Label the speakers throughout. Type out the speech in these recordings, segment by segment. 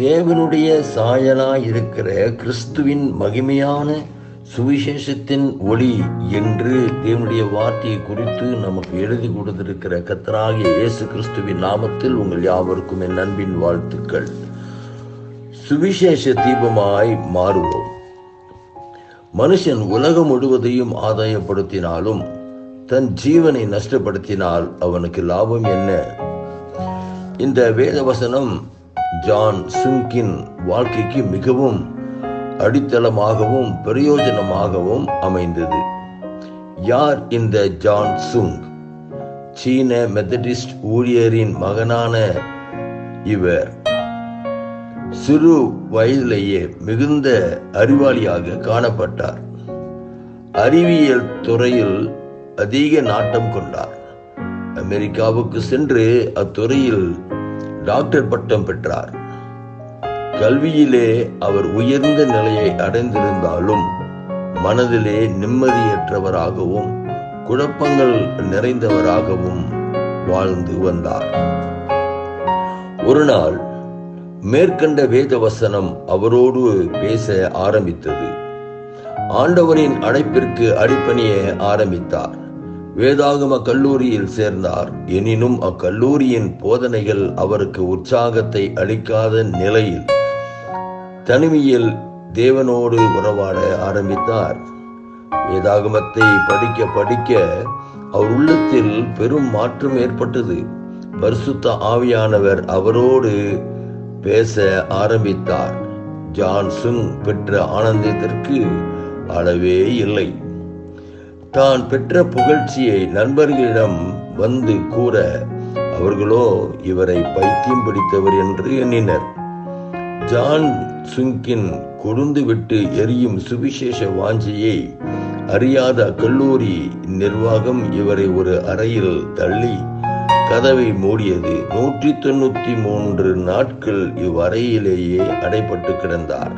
Speaker 1: தேவனுடைய சாயலாய் இருக்கிற கிறிஸ்துவின் மகிமையான சுவிசேஷத்தின் ஒளி என்று தேவனுடைய வார்த்தையை குறித்து நமக்கு எழுதி கொடுத்திருக்கிற கத்தராகிய இயேசு கிறிஸ்துவின் நாமத்தில் உங்கள் யாவருக்கும் என் அன்பின் வாழ்த்துக்கள். சுவிசேஷ தீபமாய் மாறுவோம். மனுஷன் உலகம் முழுவதையும் ஆதாயப்படுத்தினாலும் தன் ஜீவனை நஷ்டப்படுத்தினால் அவனுக்கு லாபம் என்ன? இந்த வேதவசனம் ஜான் சுங்கின் வாழ்க்கைக்கு மிகவும் அடித்தளமாகவும் பிரயோஜனமாகவும் அமைந்தது. யார் இந்த ஜான் சுங்? சீன மெத்தடிஸ்ட் ஊழியரின் மகனான இவர். சிறு வயதிலேயே மிகுந்த அறிவாளியாக காணப்பட்டார். அறிவியல் துறையில் அதிக நாட்டம் கொண்டார். அமெரிக்காவுக்கு சென்று அத்துறையில் டாக்டர் பட்டம் பெற்றார். கல்வியிலே அவர் உயர்ந்த நிலையை அடைந்திருந்தாலும் மனதிலே நிம்மதியற்றவராகவும் குழப்பங்கள் நிறைந்தவராகவும் வாழ்ந்து வந்தார். ஒரு நாள் மேற்கண்ட வேத வசனம் அவரோடு பேச ஆரம்பித்தது. ஆண்டவரின் அழைப்பிற்கு அடிப்பணிய ஆரம்பித்தார். வேதாகம கல்லூரியில் சேர்ந்தார். எனினும் அக்கல்லூரியின் போதனைகள் அவருக்கு உற்சாகத்தை அளிக்காத நிலையில் தனிமையில் தேவனோடு உறவாட ஆரம்பித்தார். வேதாகமத்தை படிக்க படிக்க அவர் உள்ளத்தில் பெரும் மாற்றம் ஏற்பட்டது. பரிசுத்த ஆவியானவர் அவரோடு பேச ஆரம்பித்தார். ஜான்சன் பெற்ற ஆனந்தத்திற்கு அளவே இல்லை. தான் பெற்ற புகழ்ச்சியை நண்பர்களிடம் வந்து கூற அவர்களோ இவரை பைத்தியம் பிடித்தவர் என்று எண்ணினர். ஜான் சுங்கின் கொழுந்து விட்டு எரியும் சுவிசேஷ வாஞ்சியை அறியாத கல்லூரி நிர்வாகம் இவரை ஒரு அறையில் தள்ளி கதவை மூடியது. நூற்றி தொண்ணூத்தி மூன்று நாட்கள் இவ்வறையிலேயே அடைப்பட்டு கிடந்தார்.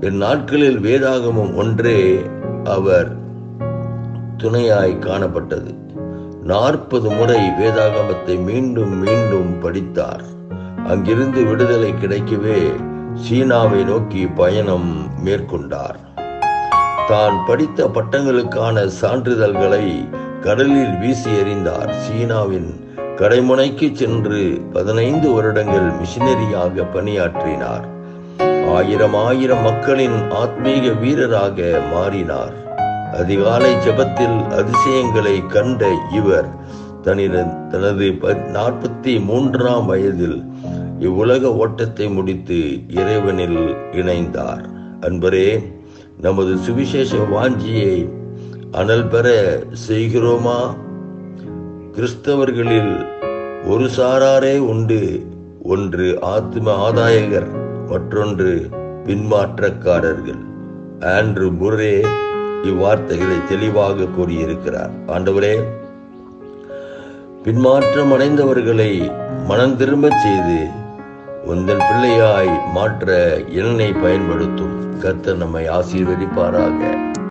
Speaker 1: இந்நாட்களில் வேதாகமம் ஒன்றே அவர் துணையாய் காணப்பட்டது. நாற்பது முறை வேதாகமத்தை மீண்டும் மீண்டும் படித்தார். அங்கிருந்து விடுதலை கிடைக்கவே சீனாவை நோக்கி பயணம் மேற்கொண்டார். தான் படித்த பட்டங்களுக்கான சான்றிதழ்களை கடலில் வீசி எறிந்தார். சீனாவின் கடைமுனைக்கு சென்று பதினைந்து வருடங்கள் மிஷினரியாக பணியாற்றினார். ஆயிரம் ஆயிரம் மக்களின் ஆத்மீக வீரராக மாறினார். அதிகாலை ஜபத்தில் அதிசயங்களை கண்ட இவர் தனிடன் தனது நாற்பத்தி மூன்றாம் வயதில் இவ்வுலக ஓட்டத்தை முடித்து இறைவனில் இணைந்தார். அன்பரே நமது சுவிசேஷ வாஞ்சியை அனல் பெற செய்கிறோமா? கிறிஸ்தவர்களில் ஒரு சாராரே உண்டு. ஒன்று ஆத்ம ஆதாயகர் மற்றொன்று பின்மாற்றக்காரர்கள். ஆண்ட்ரு முரே இவ்வார்த்தைகளை தெளிவாக கூறியிருக்கிறார். ஆண்டவரே பின்மாற்றம் அடைந்தவர்களை மனம் திரும்ப செய்து உந்தன் பிள்ளையாய் மாற்ற என்னை பயன்படுத்தும். கர்த்தர் நம்மை ஆசீர்வதிப்பாராக.